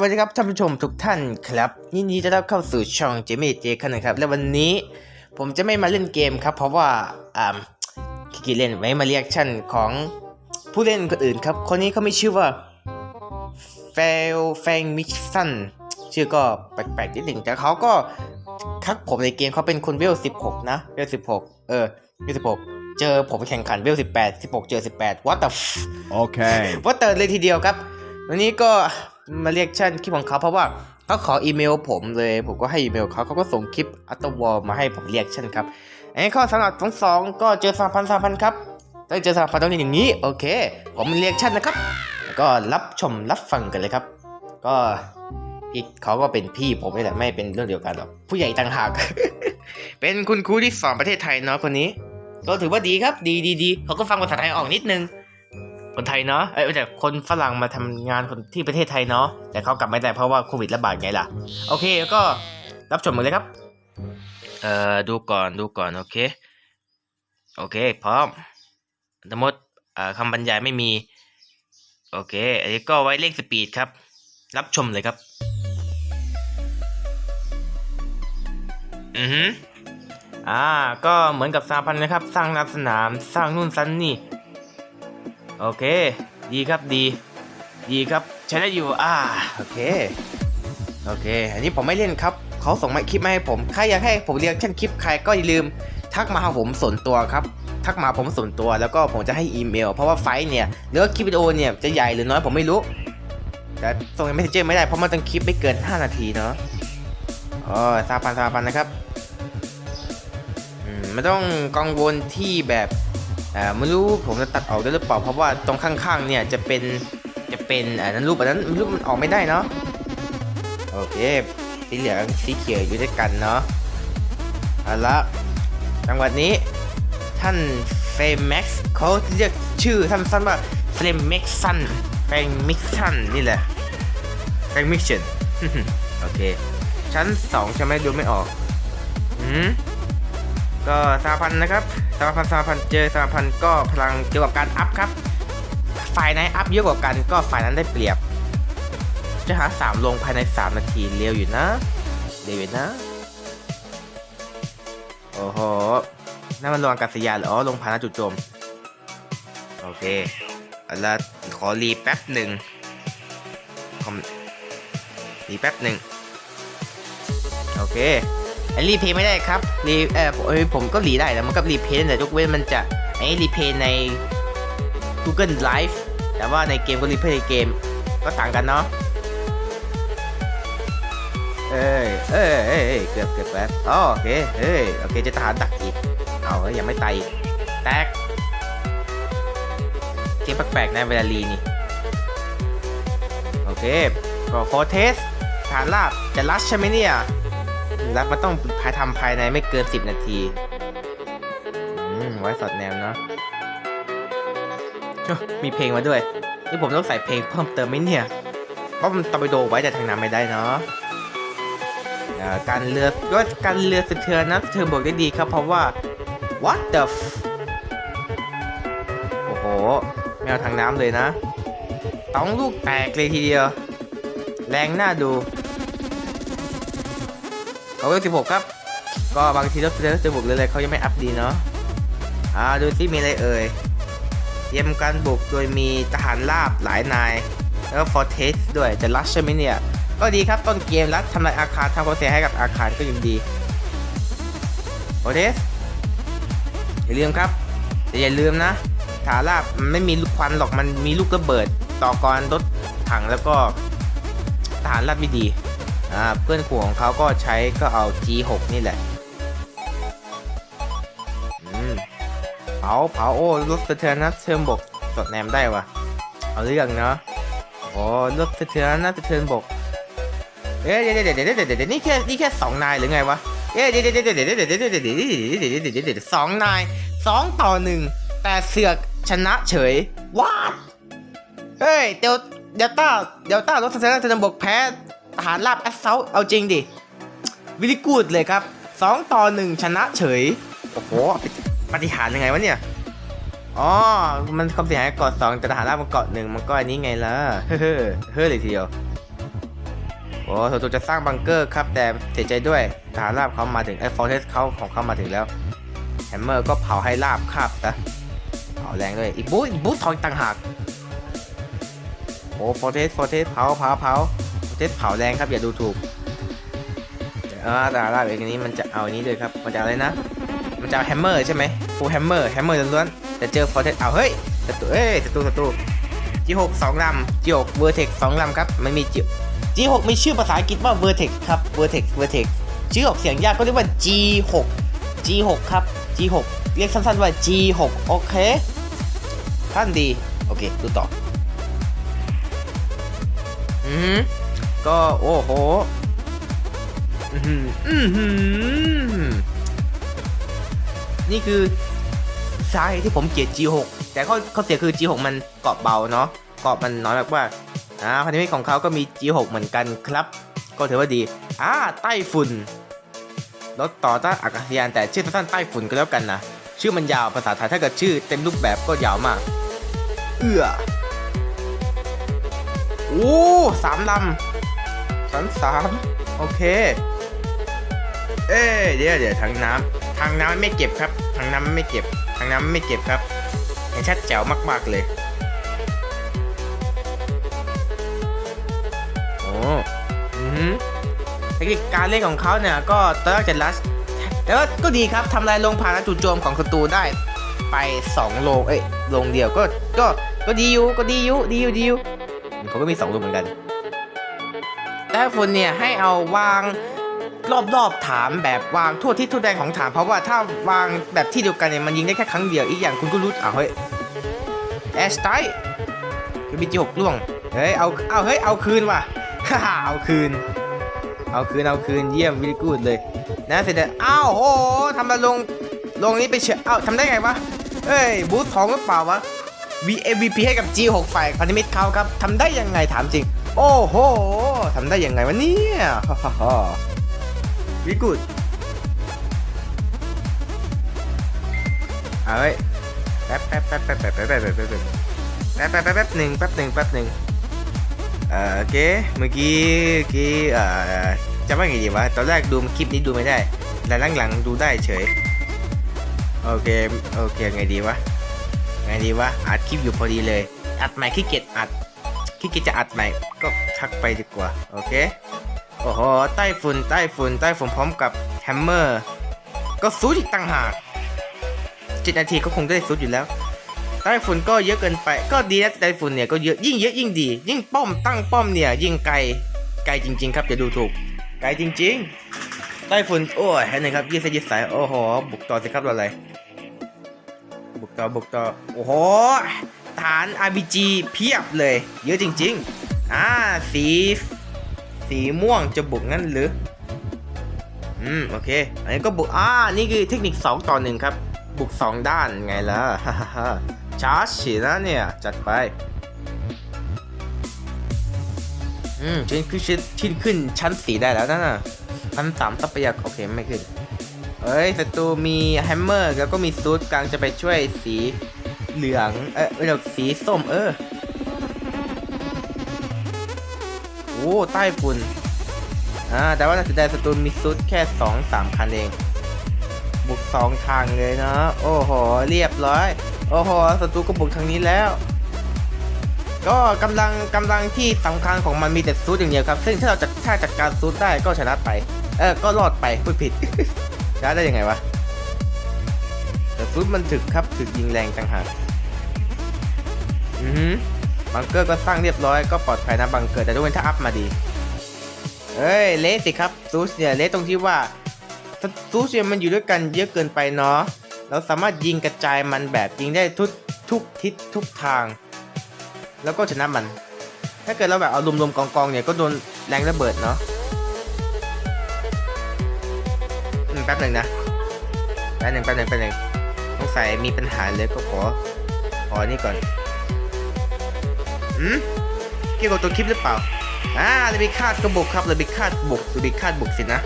วัสดีครับท่านผู้ชมทุกท่านครับยินดีต้อนรับเข้าสู่ช่องเจมี่เจคันนะครับและวันนี้ผมจะไม่มาเล่นเกมครับ เพราะว่าอ่าขี้เกียจเล่นไม่มาเรียกชั่นของผู้เล่นคนอื่นครับ คนนี้เขาไม่ชื่อว่าเฟลแฟงมิชสันชื่อก็แปลกๆนิดหนึ่งแต่เขาก็ทักผมในเกมเขาเป็นคนเวล16 นะเวล16 เออเวล16 เจอผมแข่งขันเวล18 16 เจอ 18 what the f Okay. ว่าเติร์ดเลยทีเดียวครับ วันนี้ก็ มาเรียกชั่นคลิปของเขาเพราะว่าเขาขออีเมลผมเลย ผมก็ให้อีเมลเขาเขาก็ส่งคลิปอัตวอลมาให้ผมเรียกชั่นครับอันนี้ข้อสำหรับทั้งสองก็เจอสามพันสามพันครับต้องเจอสามพันต้องอย่างนี้โอเค ผมเรียกชั่นนะครับแล้วก็รับชมรับฟังกันเลยครับ ก็พี่เขาก็เป็นพี่ผมนี่แหละไม่เป็นเรื่องเดียวกันหรอกผู้ใหญ่ต่างหาก เป็นคุณครูที่สอนประเทศไทยเนาะคนนี้ ก็ถือว่าดีครับ ดีดีดีเขาก็ฟังภาษาไทยออกนิดนึง คนไทยเนาะเอ้ยแต่คนฝรั่งมาทำงานคนที่ประเทศไทยเนาะแต่เขากลับไม่ได้เพราะว่าโควิดระบาดไงล่ะ โอเคก็รับชมกันเลยครับ เอ่อดูก่อนดูก่อนโอเค โอเคพร้อมสมมติอ่าคำบรรยายไม่มี โอเค อันนี้ก็ไว้เลขสปีดครับ รับชมเลยครับ อือฮึอ่า ก็เหมือนกับสาพันนะครับ สร้างนับสนาม สร้างนู่นสร้างนี่ โอเค ดีครับดี ดีครับใช้ได้อยู่อ่าโอเคโอเค อันนี้ผมไม่เล่นครับเขาส่งมาคลิปมาให้ผมใครอยากให้ผมเรียกชั่นคลิปใครก็อย่าลืม ทักมาหาผมส่วนตัวครับทักมาผมส่วนตัวแล้วก็ผมจะให้อีเมล เพราะว่าไฟเนี่ยหรือว่าคลิปวิดีโอเนี่ยจะใหญ่หรือน้อยผมไม่รู้ แต่ส่งใน Messenger ไม่ได้เพราะมันต้องคลิปไม่เกิน 5 นาทีเนาะอ๋อสาพันสาพันนะครับ อืมไม่ต้องกังวลที่แบบ ไม่รู้ผมจะตัดออกได้หรือเปล่าเพราะว่าตรงข้างๆเนี่ยจะเป็นจะเป็นอ่านั้นรูปอันนั้นรูปมันออกไม่ได้เนาะโอเคสีเหลืองสีเขียวอยู่ด้วยกันเนาะเอาละจังหวัดนี้ท่านเฟรมแม็กซ์เขาเรียกชื่อท่านสั้นว่าเฟรมแม็กซันเฟรมมิกซันนี่แหละเฟรมมิกชันโอเคชั้นสองจะไม่ดูไม่ออกอืม ก็สาพันนะครับสาพันสาพันเจอสาพันก็พลังเกี่ยวกับการอัพครับ ฝ่ายไหนอัพเยอะกว่ากันก็ฝ่ายนั้นได้เปรียบ จะหาสามลงภายใน 3 นาทีเร็วอยู่นะ เร็วอยู่นะ โอ้โหนั่นมันลงอากาศยานเหรออ๋อลงผ่านหน้าจุดโจม โอเคเอาละขอรีแป๊บหนึ่งรีแป๊บหนึ่งโอเค รีเพย์ไม่ได้ครับรีเออผมก็รีได้แต่มันก็รีเพย์แต่ยกเว้นมันจะไอรีเพย์ใน Google Drive แต่ว่าในเกมก็รีเพย์ในเกมก็ต่างกันเนาะเอ้ยเอ้ยเอ้ยเอ้ยเกือบเกือบแป๊บอ๋อโอเคเฮ้ยโอเคจะทหารดักอีกเอาเฮ้ยยังไม่ตายอีกแตกเกมแปลกๆนะเวลารีนี่โอเคก็โฟเทสฐานลาบจะรัชใช่ไหมเนี่ย รับมันต้องภายทำภายในไม่เกิน 10 นาทีอืมไว้สอดแนวเนาะมีเพลงมาด้วย นี่ผมต้องใส่เพลงเพิ่มเติมไหมเนี่ย เพราะมันตอร์ปิโดไว้แต่ทางน้ำไม่ได้เนาะการเรือก็การเรือสะเทือนนะเทือบวกได้ดีครับเพราะว่า what the f โอ้โหไม่เอาทางน้ำเลยนะ ต้องลูกแตกเลยทีเดียว แรงน่าดู เขาเวล16ครับ ก็บางทีรถเรือจะบุกเลยเลยเขายังไม่อัพดีเนาะอ่าดูซิมีอะไรเอ่ยเตรียมการบุกโดยมีทหารราบหลายนาย แล้วก็ฟอร์เทสด้วยจะรัชใช่ไหมเนี่ย ก็ดีครับต้นเกมรัดทำลายอาคารทำความเสียหายให้กับอาคารก็ยังดีฟอร์เทสอย่าลืมครับแต่อย่าลืมนะฐานราบมันไม่มีลูกควันหรอกมันมีลูกระเบิด ต่อกรรถถังแล้วก็ทหารราบไม่ดี อ่าเพื่อนขู่ของเขาก็ใช้ก็เอา G6 นี่แหละอืมเผาเผาโอ้รถสะเทือนนะเทิมบกสดแนมได้วะเอาเรื่องเนาะโอ้รถสะเทือนนะสะเทือนบกเอ๊ะเดี๋ยวเดี๋ยวเดี๋ยวเดี๋ยวเดี๋ยวนี่แค่นี่แค่สองนายหรือไงวะเอ๊ะเดี๋ยวเดี๋ยวเดี๋ยวเดี๋ยวเดี๋ยวเดี๋ยวเดี๋ยวเดี๋ยวเดี๋ยวเดี๋ยวเดี๋ยวเดี๋ยวเดี๋ยวสองนายสองต่อหนึ่งแต่เสือกชนะเฉยว้าเฮ้ยเดลเดลต้าเดลต้ารถสะเทือนนะสะเทือนบกแพ้ ทหารราบแอสเซลเอาจริงดิวิลิกูดเลยครับ 2 ต่อ 1 ชนะเฉย โอ้โหปฏิหารยังไงวะเนี่ยอ๋อ มันความเสียหายเกาะสองแต่ทหารราบมันเกาะหนึ่งมันก็อันนี้ไงล่ะ เฮ้อเฮ้อเลยทีเดียวโอ้ศัตรูจะสร้างบังเกอร์ครับ แต่เสียใจด้วยทหารราบเขามาถึงไอ้ฟอร์เทสเขาของเขามาถึงแล้วแฮมเมอร์ก็เผาให้ราบคาบซะเผาแรงด้วยอีกบูอีกบูทองต่างหากโอ้ฟอร์เทสฟอร์เทสเผาเผาเผา เทสเผาแรงครับอย่าดูถูกเออทหารราบเองอันนี้มันจะเอาอันนี้เลยครับมันจะอะไรนะ มันจะเอาแฮมเมอร์ใช่ไหมฟูลแฮมเมอร์แฮมเมอร์ล้วนๆแต่เจอฟอร์เทสเอาเฮ้ยศัตรูเอ้ยศัตรูศัตรู G6 สองลำ G6 Vertex สองลำครับมันมี G G6 มีชื่อภาษาอังกฤษว่า Vertex ครับ Vertex Vertex ชื่อออกเสียงยากก็เรียกว่า G6 G6 ครับ G6 เรียกสั้นๆว่า G6 โอเคท่านดี โอเค ดูต่อ อือหือ ก็โอ้โหอือหืออือหือนี่คือสาเหตุที่ผมเกลียด G6 แต่ข้อข้อเสียคือ G6 มันเกาะเบาเนาะเกาะมันน้อยแบบว่าอ่าพันธมิตรของเขาก็มี G6 เหมือนกันครับ ก็ถือว่าดีอ่าใต้ฝุ่นรถต่อต้านอากาศยานแต่ชื่อสั้นใต้ฝุ่นก็แล้วกันนะชื่อมันยาวภาษาไทยถ้าเกิดชื่อเต็มรูปแบบก็ยาวมากเอื้อโอ้สามลำ สามสามโอเค เอ้เดี๋ยวเดี๋ยวทางน้ำทางน้ำไม่เก็บครับทางน้ำไม่เก็บทางน้ำไม่เก็บครับเห็นชัดแจ๋วมาก ๆเลยโอ้อือหือเทคนิคการเล่นของเขาเนี่ยก็ตอนแรกจะลัสแต่ว่าก็ดีครับทำลายโรงพาและจู่โจมของศัตรูได้ไป2โรงเอ้ยโรงเดียวก็ก็ก็ดีอยู่ก็ดีอยู่ดีอยู่ดีอยู่เขาก็มี2โรงเหมือนกัน แต่ฝุ่นเนี่ยให้เอาวางรอบๆฐานแบบวางทั่วทิศทั่วแดนของฐานเพราะว่าถ้าวางแบบที่เดียวกันเนี่ยมันยิงได้แค่ครั้งเดียวอีกอย่างคุณก็รู้อะเฮ้ยแอสไตคือบีจีหกล่วงเฮ้ยเอาเอาเฮ้ยเอาคืนว่ะฮ่าเอาคืน เอาคืนเอาคืนเยี่ยมวิลกูดเลยนะเสร็จแล้วอ้าวโหทำมาลงลงนี้ไปเฉยอ้าทำได้ไงวะเอ้ยบูธทองหรือเปล่าวะ VMVP ให้กับ G6 ฝ่ายพันธมิตรเขาครับทำได้ยังไงถามจริง โอ้โหทำได้ยังไงวะเนี่ยวิกูดเอาเฮ้แป๊บแป๊บแป๊บแป๊บแป๊บแป๊บแป๊บแป๊บแป๊บแป๊บแป๊บหนึ่งแป๊บหนึ่งแป๊บหนึ่งเอ่อโอเคเมื่อกี้กี้เอ่อจะว่าไงดีวะตอนแรกดูคลิปนี้ดูไม่ได้แต่หลังๆดูได้เฉยโอเคโอเคไงดีวะไงดีวะอัดคลิปอยู่พอดีเลยอัดใหม่ขี้เกียจอัด ขี้เกียจจะอัดใหม่ก็ทักไปดีกว่า โอเค โอ้โห ใต้ฝุ่น ใต้ฝุ่น ใต้ฝุ่นพร้อมกับแฮมเมอร์ ก็ซูดอีกต่างหากเจ็ดนาทีก็คงได้ซูดอยู่แล้วไต้ฝุ่นก็เยอะเกินไป ก็ดีนะไต้ฝุ่นเนี่ยก็เยอะ ยิ่งเยอะยิ่งดี ยิ่งป้อมตั้งป้อมเนี่ย ยิ่งไกล ไกลจริง ๆ ครับอย่าดูถูก ไกลจริงๆไต้ฝุ่น โอ้ยให้หนึ่ครับยืดเส้นยืดสาย โอ้โห บุกต่อสิครับเราอะไร บุกต่อ บุกต่อ โอ้โห ฐาน RPG เพียบเลย เยอะจริง ๆ อ่า สี สีม่วงจะบุกงั้นหรือ อืม โอเค อันนี้ก็บุก อ่า นี่คือเทคนิค 2 ต่อหนึ่งครับ บุก 2 ด้านไงล่ะฮ่าฮ่ชาร์จฉีนะเนี่ย จัดไป อืมชิ้นขึ้นชิ้นชิ้นขึ้นชั้นสีได้แล้วนะพันสามทรัพยากรโอเค ไม่ขึ้นเอ้ยศัตรูมีแฮมเมอร์แล้วก็มีซูดกลางจะไปช่วยสี เหลืองเออเดี๋ยวสีส้มเออโอ้ใต้ฝุ่นอ่าแต่ว่าน่าจะได้ศัตรูมีซูดแค่สองสามคันเอง บุกสองทางเลยเนาะโอ้โห เรียบร้อย โอ้โหศัตรูก็บุกทางนี้แล้ว ก็กำลังกำลังที่สำคัญของมันมีแต่ซูดอย่างเดียวครับ ซึ่งถ้าเราจัดถ้าจัดการซูดได้ก็ชนะไป เออ ก็รอดไปพูดผิดชนะได้ยังไงวะ แต่ซูดมันถึกครับถึกยิงแรงต่างหากอือหือบังเกอร์ก็สร้างเรียบร้อยก็ปลอดภัยนะบังเกอร์แต่ด้วยถ้าอัพมาดีเอ้ยเละสิครับซูสเนี่ยเละตรงที่ว่าซูสเซียมันอยู่ด้วยกันเยอะเกินไปเนาะเราสามารถยิงกระจายมันแบบยิงได้ทุกทุกทิศทุกทาง แล้วก็ชนะมัน ถ้าเกิดเราแบบเอารวมๆกองๆเนี่ยก็โดนแรงระเบิดเนาะแป๊บหนึ่งนะแป๊บหนึ่งแป๊บหนึ่งแป๊บหนึ่ง สงสัยมีปัญหาเลยก็ขอ ขอนี่ก่อนอืมเกี่ยวกับตัวคลิปหรือเปล่าอ่าเลยมีคาดกระบุกครับเลยมีคาดบุกเลยมีคาดบุกสินะ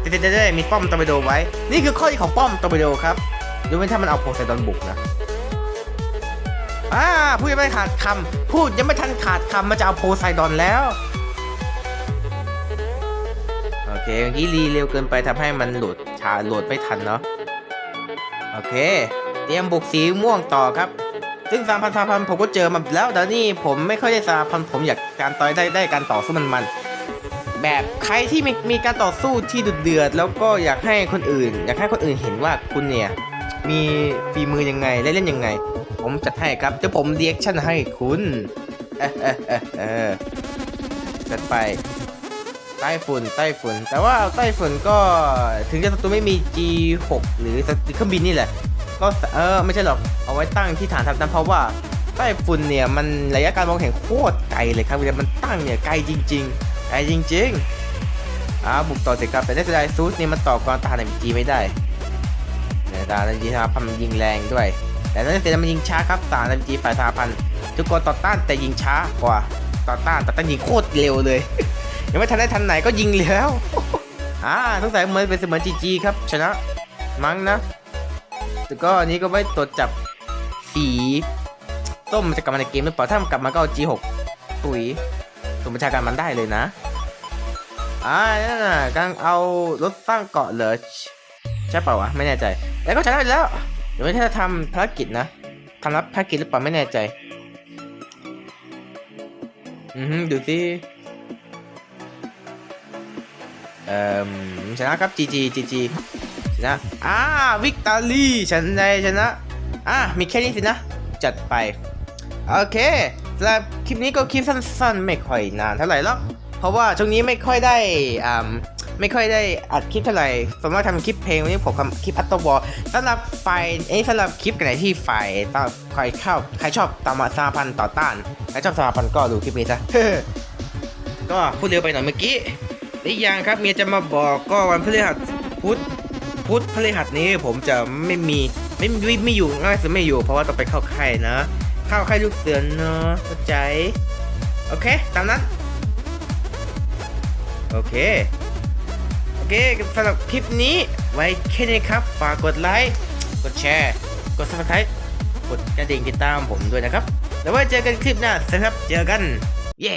เด้ได้มีป้อมตอร์ปิโดไว้ นี่คือข้อดีของป้อมตอร์ปิโดครับยกเว้นถ้ามันเอาโพไซดอนบุกนะอ่าพูดยังไม่ขาดคำพูดยังไม่ทันขาดคำมันจะเอาโพไซดอนแล้วเคเมื่อกี้รีเร็วเกินไปทำให้มันโหลดช้าโหลดไม่ทันเนาะ โอเค เตรียมบุกสีม่วงต่อครับ ซึ่งสามพันสามพันผมก็เจอมาแล้วแต่นี่ผมไม่ค่อยได้สามพันผมอยากการต่อยได้ได้การต่อสู้มันมันแบบใครที่มีมีการต่อสู้ที่ดุเดือด แล้วก็อยากให้คนอื่น อยากให้คนอื่นเห็นว่าคุณเนี่ยมีฝีมือยังไงและเล่นยังไง ผมจัดให้ครับเดี๋ยวผมเรียกชั่นให้คุณเออเออเออเออจัดไป ใต้ฝุ่นใต้ฝุ่น แต่ว่าใต้ฝุ่นก็ถึงจะศัตรูไม่มี G6 หรือเครื่องบินนี่แหละ ก็เออไม่ใช่หรอกเอาไว้ตั้งที่ฐานทัพนั้นเพราะว่าใต้ฝุ่นเนี่ยมันระยะการมองเห็นโคตรไกลเลยครับเวลามันตั้งเนี่ยไกลจริงๆไกลจริงๆอ่าบุกต่อเสร็จครับแต่ได้เสียดายซูสเนี่ยมันต่อกรทหาในจีไม่ได้เนี่ยทหาในจีทหาพันยิงแรงด้วย แต่นั่นเสียมันยิงช้าครับทหาในจีฝ่ายทาพันทุกคนต่อต้านแต่ยิงช้ากว่าต่อต้านแต่ต้านยิงโคตรเร็วเลย ยังไม่ทันได้ทันไหนก็ยิงแล้วอ่าสงสัยเหมือนเป็นเสมือนจีจีครับ ชนะมั้งนะแล้วก็อันนี้ก็ไว้ตรวจจับสีส้มมันจะกลับมาในเกมหรือเปล่าถ้ามันกลับมาก็เอา G6 ตุยตัวบัญชาการมันได้เลยนะอ่านั่นน่ะกำลังเอารถสร้างเกาะเหรอใช่เปล่าวะไม่แน่ใจ แล้วก็ชนะไปแล้วเดี๋ยวถ้าทำภารกิจนะทำรับภารกิจหรือเปล่าไม่แน่ใจ อือดูสิ เอ่อชนะครับ GG GG ชนะอ่าวิกตอรี่ฉันได้ชนะอ่ามีแค่นี้สินะ จัดไป โอเคสำหรับคลิปนี้ก็คลิปสั้นๆ ไม่ค่อยนานเท่าไหร่หรอกเพราะว่าช่วงนี้ไม่ค่อยได้อ่าไม่ค่อยได้อัดคลิปเท่าไหร่สมมติทำคลิปเพลงวันนี้ผมทำคลิปอัตโตบอลสำหรับไฟเอ้สำหรับคลิปกันไหนที่ไฟต้องใครเข้าใครชอบตามสาพันธ์ต่อต้าน ใครชอบสาพันธ์ก็ดูคลิปนี้ซะก็พูดเร็วไปหน่อยเมื่อกี้ อีกอย่างครับเมียจะมาบอกก็วันพฤหัสพุธพุธพฤหัสนี้ผมจะไม่มีไม่ไม่ไม่อยู่ง่ายสุดไม่อยู่ เพราะว่าต้องไปเข้าค่ายนะ เข้าค่ายลูกเสือเนาะเข้าใจ โอเค ตามนั้น โอเค โอเคสำหรับคลิปนี้ไว้แค่นี้ครับ ฝากกดไลค์ กดแชร์ กด subscribe กดกระดิ่งติดตามผมด้วยนะครับ แล้วไว้เจอกันคลิปหน้าสวัสดีครับเจอกัน เย้